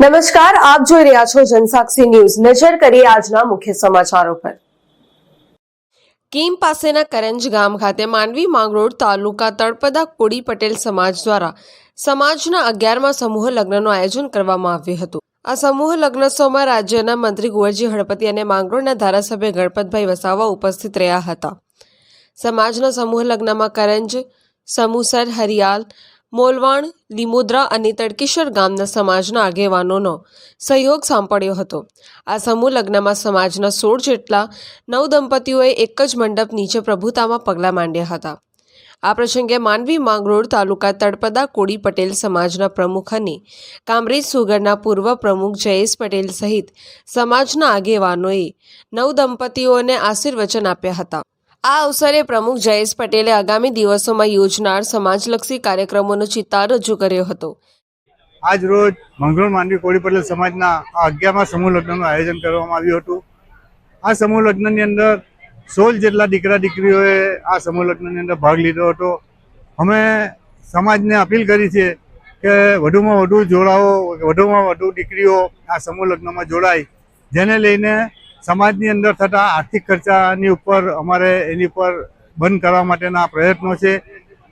નમસ્કાર, આપ જોઈ રહ્યા છો જનસાક્ષી ન્યૂઝ. નજર કરીએ આજના મુખ્ય સમાચારો પર. કીમ પાસેના કરંજ ગામ ખાતે માનવી માંગરોળ તાલુકા તળપદા કોડી પટેલ સમાજ દ્વારા સમાજના અગિયારમાં સમૂહ લગ્નનું આયોજન કરવામાં આવ્યું હતું. આ સમૂહ લગ્નોત્સવમાં રાજ્યના મંત્રી કુંવરજી હળપતિ અને માંગરોળના ધારાસભ્ય ગણપતભાઈ વસાવા ઉપસ્થિત રહ્યા હતા. સમાજના સમૂહ લગ્નમાં કરંજ, સમુસર, હરિયાલ મોલવાણ, લીમોદરા અને તડકેશ્વર ગામના સમાજના આગેવાનોનો સહયોગ સાંપડ્યો હતો. આ સમૂહ લગ્નમાં સમાજના સોળ જેટલા નવ દંપતીઓએ એક જ મંડપ નીચે પ્રભુતામાં પગલાં માંડ્યા હતા. આ પ્રસંગે માનવી માંગરોળ તાલુકા તળપદા કોડી પટેલ સમાજના પ્રમુખ અને કામરેજ સુગરના પૂર્વ પ્રમુખ જયેશ પટેલ સહિત સમાજના આગેવાનોએ નવ દંપતીઓને આશીર્વચન આપ્યા હતા. આ અવસરે પ્રમુખ જયેશ પટેલે આગામી દિવસોમાં યોજનાર સમાજલક્ષી કાર્યક્રમોનો ચિતાર રજૂ કર્યો હતો. આજ રોજ મંગળ માંડવી કોળી પટેલ સમાજના આ અગિયારમાં સમૂહ લગ્નનું આયોજન કરવામાં આવ્યું હતું. આ સમૂહ લગ્નની અંદર સોળ જેટલા દીકરા દીકરીઓએ આ સમૂહ લગ્નની અંદર ભાગ લીધો હતો. અમે સમાજને અપીલ કરી છે કે વધુમાં વધુ જોડાઓ, વધુમાં વધુ દીકરીઓ આ સમૂહ લગ્નમાં જોડાય. જેને લઈને સમાજની અંદર થતા આર્થિક ખર્ચાની ઉપર અમારે એની ઉપર બંધ કરવા માટેના પ્રયત્નો છે.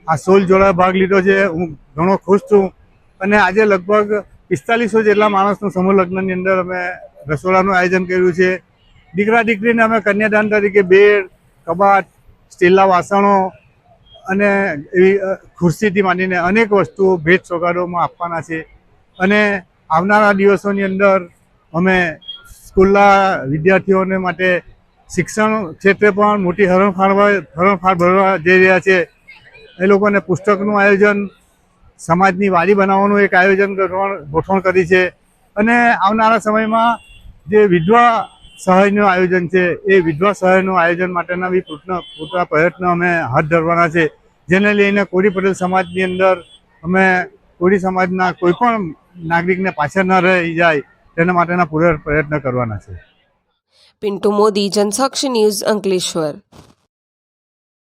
આ સોલ જોડાએ ભાગ લીધો છે. હું ઘણો ખુશ છું. અને આજે લગભગ પિસ્તાલીસો જેટલા માણસનું સમૂહ લગ્નની અંદર અમે રસોડાનું આયોજન કર્યું છે. દીકરા દીકરીને અમે કન્યાદાન તરીકે બેડ, કબાટ, સ્ટીલના વાસણો અને એવી ખુરશીથી માંડીને અનેક વસ્તુઓ ભેટ સોગાદોમાં આપવાના છે. અને આવનારા દિવસોની અંદર અમે સ્કૂલના વિદ્યાર્થીઓને માટે શિક્ષણ ક્ષેત્રે પણ મોટી હરણફાળ હરણફાળ ભરવા જઈ રહ્યા છે. એ લોકોને પુસ્તકનું આયોજન, સમાજની વાડી બનાવવાનું એક આયોજન ગોઠવણ કરી છે. અને આવનારા સમયમાં જે વિધવા સહાયનું આયોજન છે, એ વિધવા સહાયનું આયોજન માટેના બી પૂરતા પ્રયત્નો અમે હાથ ધરવાના છે. જેને લઈને કોળી પટેલ સમાજની અંદર અમે, કોળી સમાજના કોઈ પણ નાગરિકને પાછળ ન રહી જાય. તેના માટેના પૂરા પ્રયત્ન કરવાના છે. પિન્ટુ મોદી જનસાક્ષી ન્યૂઝ અંકલેશ્વર.